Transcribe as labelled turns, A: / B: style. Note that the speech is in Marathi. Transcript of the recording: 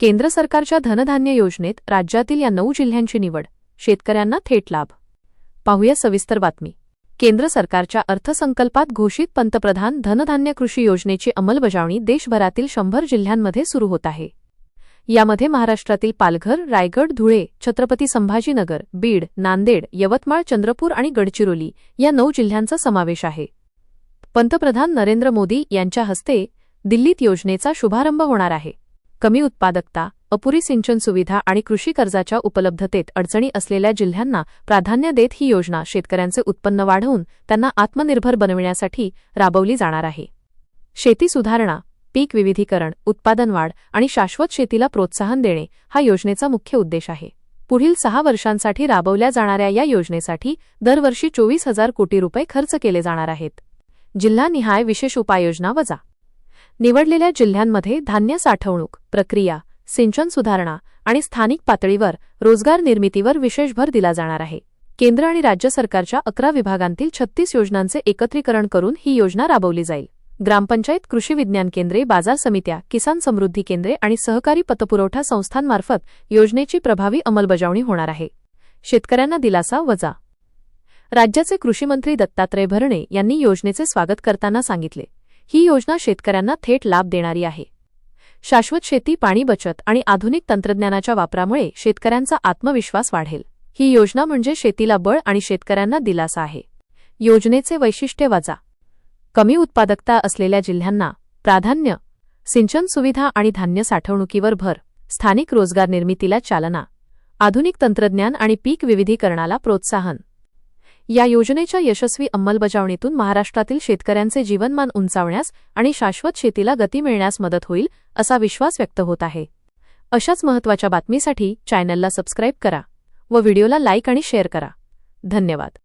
A: केंद्र सरकारच्या धनधान्य योजनेत राज्यातील या नऊ जिल्ह्यांची निवड शेतकऱ्यांना थेट लाभ. पाहूया सविस्तर बातमी. केंद्र सरकारच्या अर्थसंकल्पात घोषित पंतप्रधान धनधान्य कृषी योजनेची अंमलबजावणी देशभरातील शंभर जिल्ह्यांमध्ये सुरू होत आहे. यामध्ये महाराष्ट्रातील पालघर रायगड धुळे छत्रपती संभाजीनगर बीड नांदेड यवतमाळ चंद्रपूर आणि गडचिरोली या नऊ जिल्ह्यांचा समावेश आहे. पंतप्रधान नरेंद्र मोदी यांच्या हस्ते दिल्लीत योजनेचा शुभारंभ होणार आहे. कमी उत्पादकता अपुरी सिंचन सुविधा आणि कृषी कर्जाच्या उपलब्धतेत अडचणी असलेल्या जिल्ह्यांना प्राधान्य देत ही योजना शेतकऱ्यांचे उत्पन्न वाढवून त्यांना आत्मनिर्भर बनविण्यासाठी राबवली जाणार आहे. शेती सुधारणा पीक विविधीकरण उत्पादन वाढ आणि शाश्वत शेतीला प्रोत्साहन देणे हा योजनेचा मुख्य उद्देश आहे. पुढील सहा वर्षांसाठी राबवल्या जाणाऱ्या या योजनेसाठी दरवर्षी चोवीस हजार कोटी रुपये खर्च केले जाणार आहेत. जिल्हानिहाय विशेष उपाययोजना वजा निवडलेल्या जिल्ह्यांमध्ये धान्य साठवणूक प्रक्रिया सिंचन सुधारणा आणि स्थानिक पातळीवर रोजगार निर्मितीवर विशेष भर दिला जाणार आहे. केंद्र आणि राज्य सरकारच्या अकरा विभागांतील छत्तीस योजनांचे एकत्रीकरण करून ही योजना राबवली जाईल. ग्रामपंचायत कृषी विज्ञान केंद्रे बाजार समित्या किसान समृद्धी केंद्रे आणि सहकारी पतपुरवठा संस्थांमार्फत योजनेची प्रभावी अंमलबजावणी होणार आहे. शेतकऱ्यांना दिलासा वजा. राज्याचे कृषीमंत्री दत्तात्रय भरणे यांनी योजनेचे स्वागत करताना सांगितले. ही योजना शेतकऱ्यांना थेट लाभ देणारी आहे. शाश्वत शेती पाणी बचत आणि आधुनिक तंत्रज्ञानाच्या वापरामुळे शेतकऱ्यांचा आत्मविश्वास वाढेल. ही योजना म्हणजे शेतीला बळ आणि शेतकऱ्यांना दिलासा आहे. योजनेचे वैशिष्ट्य वजा. कमी उत्पादकता असलेल्या जिल्ह्यांना प्राधान्य सिंचन सुविधा आणि धान्य साठवणुकीवर भर स्थानिक रोजगार निर्मितीला चालना आधुनिक तंत्रज्ञान आणि पीक विविधीकरणाला प्रोत्साहन. या योजनेच्या यशस्वी अंमलबजावणीतून महाराष्ट्रातील शेतकऱ्यांचे जीवनमान उंचावण्यास आणि शाश्वत शेतीला गती मिळण्यास मदत होईल असा विश्वास व्यक्त होत आहे. अशाच महत्त्वाच्या बातमीसाठी चॅनलला सबस्क्राईब करा व व्हिडिओला लाईक आणि शेअर करा. धन्यवाद.